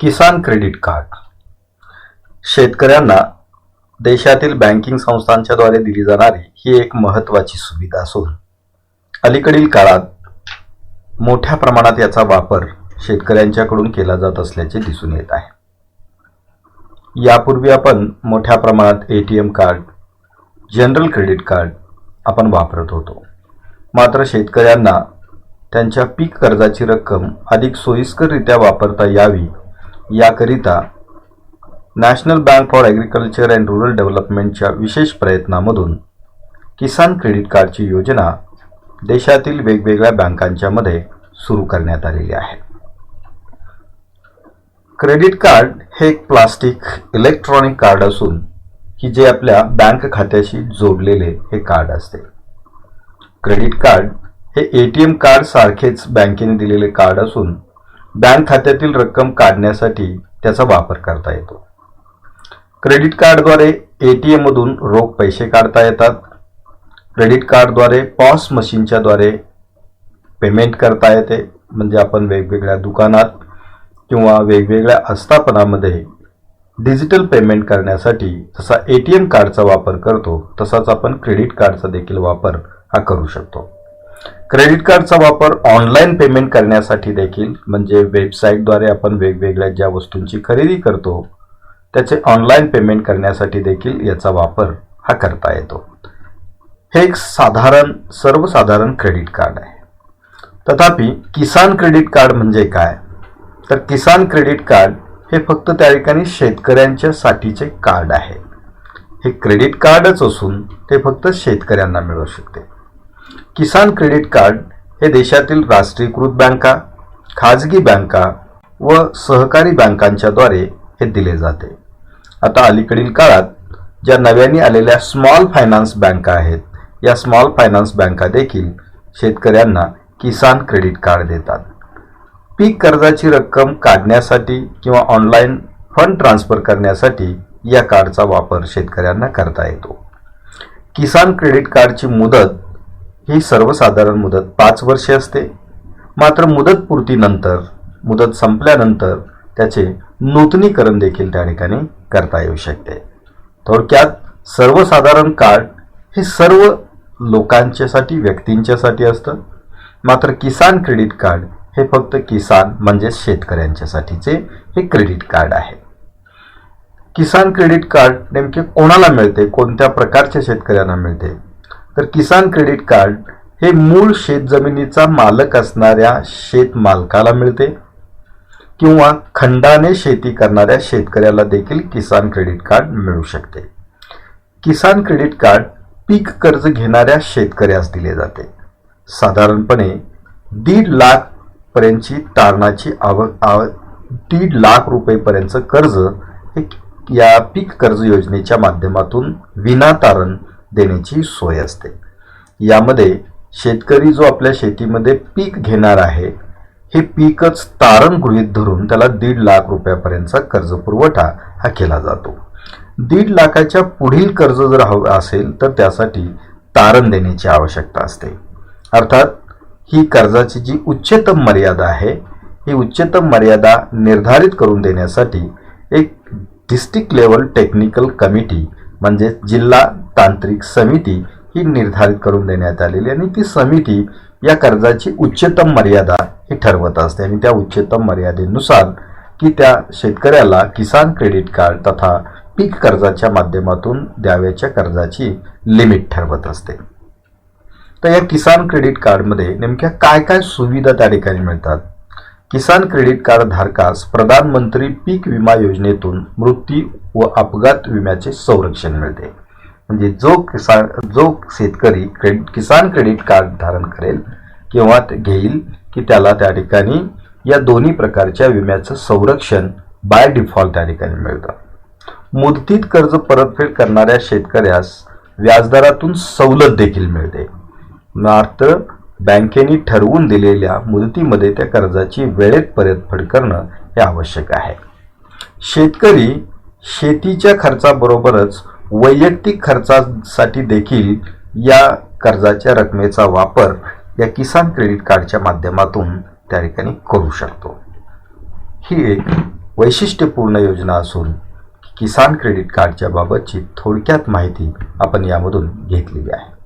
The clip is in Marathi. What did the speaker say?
किसान क्रेडिट कार्ड. शेतकऱ्यांना देशातील बँकिंग संस्थांच्याद्वारे दिली जाणारी ही एक महत्त्वाची सुविधा असून अलीकडील काळात मोठ्या प्रमाणात याचा वापर शेतकऱ्यांच्याकडून केला जात असल्याचे दिसून येत आहे. यापूर्वी आपण मोठ्या प्रमाणात A T M card general credit card आपण वापरत होतो. मात्र शेतकऱ्यांना त्यांच्या पीक कर्जाची रक्कम अधिक सोयीस्कररित्या वापरता यावी याकरिता national bank for agriculture and rural डेव्हलपमेंटच्या विशेष प्रयत्नामधून किसान क्रेडिट कार्डची योजना देशातील वेगवेगळ्या बँकांच्यामध्ये सुरू करण्यात आलेली आहे. क्रेडिट कार्ड हे एक प्लास्टिक इलेक्ट्रॉनिक कार्ड असून की जे आपल्या बँक खात्याशी जोडलेले हे कार्ड असते. क्रेडिट कार्ड हे ए टी एम कार्ड सारखेच बँकेने दिलेले कार्ड असून बँक खात्यातील रक्कम काढण्यासाठी त्याचा वापर करता येतो. क्रेडिट कार्डद्वारे ए टी एममधून रोख पैसे काढता येतात. क्रेडिट कार्डद्वारे पॉस मशीनच्याद्वारे पेमेंट करता येते. म्हणजे आपण वेगवेगळ्या दुकानात किंवा वेगवेगळ्या आस्थापनामध्ये डिजिटल पेमेंट करण्यासाठी जसा ए टी एम कार्डचा वापर करतो तसाच आपण क्रेडिट कार्डचा देखील वापर हा करू शकतो. क्रेडिट कार्डचा वापर ऑनलाईन पेमेंट करण्यासाठी देखील म्हणजे वेबसाईटद्वारे आपण वेगवेगळ्या ज्या वस्तूंची खरेदी करतो त्याचे ऑनलाईन पेमेंट करण्यासाठी देखील याचा वापर हा करता येतो. हे एक साधारण सर्वसाधारण क्रेडिट कार्ड आहे. तथापि किसान क्रेडिट कार्ड म्हणजे काय? तर किसान क्रेडिट कार्ड हे फक्त त्या ठिकाणी शेतकऱ्यांच्या साठीचे कार्ड आहे. हे क्रेडिट कार्डच असून ते फक्त शेतकऱ्यांना मिळू शकते. किसान क्रेडिट कार्ड हे देशातील राष्ट्रीयकृत बँका खाजगी बँका व सहकारी बँकांच्याद्वारे हे दिले जाते. आता अलीकडील काळात ज्या नव्याने आलेल्या स्मॉल फायनान्स बँका आहेत या स्मॉल फायनान्स बँका देखील शेतकऱ्यांना किसान क्रेडिट कार्ड देतात. पीक कर्जाची रक्कम काढण्यासाठी किंवा ऑनलाईन फंड ट्रान्सफर करण्यासाठी या कार्डचा वापर शेतकऱ्यांना करता येतो. किसान क्रेडिट कार्डची मुदत ही सर्वसाधारण मुदत पाच वर्षे असते. मात्र मुदतपूर्तीनंतर मुदत संपल्यानंतर त्याचे नूतनीकरण देखील त्या ठिकाणी करता येऊ शकते. थोडक्यात सर्वसाधारण कार्ड हे सर्व लोकांच्यासाठी व्यक्तींच्यासाठी असतं. मात्र किसान क्रेडिट कार्ड हे फक्त किसान म्हणजे शेतकऱ्यांच्यासाठीचे हे क्रेडिट कार्ड आहे. किसान क्रेडिट कार्ड नेमके कोणाला मिळते कोणत्या प्रकारच्या शेतकऱ्यांना मिळते तर किसान क्रेडिट कार्ड हे मूळ शेतजमिनीचा मालक असणाऱ्या शेत मालकाला मिळते किंवा खंडाने शेती करणाऱ्या शेतकऱ्याला देखील किसान क्रेडिट कार्ड मिळू शकते. किसान क्रेडिट कार्ड पीक कर्ज घेणाऱ्या शेतकऱ्यास दिले जाते. साधारणपणे दीड लाखपर्यंतची तारणाची आव आव दीड लाख रुपयेपर्यंतचं कर्ज हे या पीक कर्ज योजनेच्या माध्यमातून विनातारण देण्याची सोय असते. यामध्ये शेतकरी जो आपल्या शेतीमध्ये पीक घेणार आहे हे पीकच तारण गृहीत धरून त्याला दीड लाख रुपयापर्यंतचा कर्ज पुरवठा हा केला जातो. दीड लाखाच्या पुढील कर्ज जर हवं असेल तर त्यासाठी तारण देण्याची आवश्यकता असते. अर्थात ही कर्जाची जी उच्चतम मर्यादा आहे ही उच्चतम मर्यादा निर्धारित करून देण्यासाठी एक डिस्ट्रिक्ट लेवल टेक्निकल कमिटी म्हणजे जिल्हा तांत्रिक समिती ही निर्धारित करून देण्यात आलेली आणि ती समिती या कर्जाची उच्चतम मर्यादा ही ठरवत असते. आणि त्या उच्चतम मर्यादेनुसार की त्या शेतकऱ्याला किसान क्रेडिट कार्ड तथा पीक कर्जाच्या माध्यमातून द्याव्याच्या कर्जाची लिमिट ठरवत असते. तर या किसान क्रेडिट कार्डमध्ये नेमक्या काय काय सुविधा त्या ठिकाणी मिळतात? किसान क्रेडिट कार्ड धारकास प्रधानमंत्री पीक विमा योजनेतून मृत्यू व अपघात विम्याचे संरक्षण मिळते. म्हणजे जो किसान जो शेतकरी क्रेडिट किसान क्रेडिट कार्ड धारण करेल किंवा घेईल की त्याला त्या ठिकाणी या दोन्ही प्रकारच्या विम्याचं संरक्षण बाय डिफॉल्ट त्या ठिकाणी मिळतं. मुदतीत कर्ज परतफेड करणाऱ्या शेतकऱ्यास व्याजदरातून सवलत देखील मिळते. मात्र बँकेने ठरवून दिलेल्या मुदतीमध्ये त्या कर्जाची वेळेत परतफेड करणं हे आवश्यक आहे. शेतकरी शेतीच्या खर्चाबरोबरच वैयक्तिक खर्चासाठी देखील या कर्जाच्या रकमेचा वापर या किसान क्रेडिट कार्डच्या माध्यमातून त्या ठिकाणी करू शकतो. ही एक वैशिष्ट्यपूर्ण योजना असून किसान क्रेडिट कार्डच्या बाबतची थोडक्यात माहिती आपण यामधून घेतलेली आहे.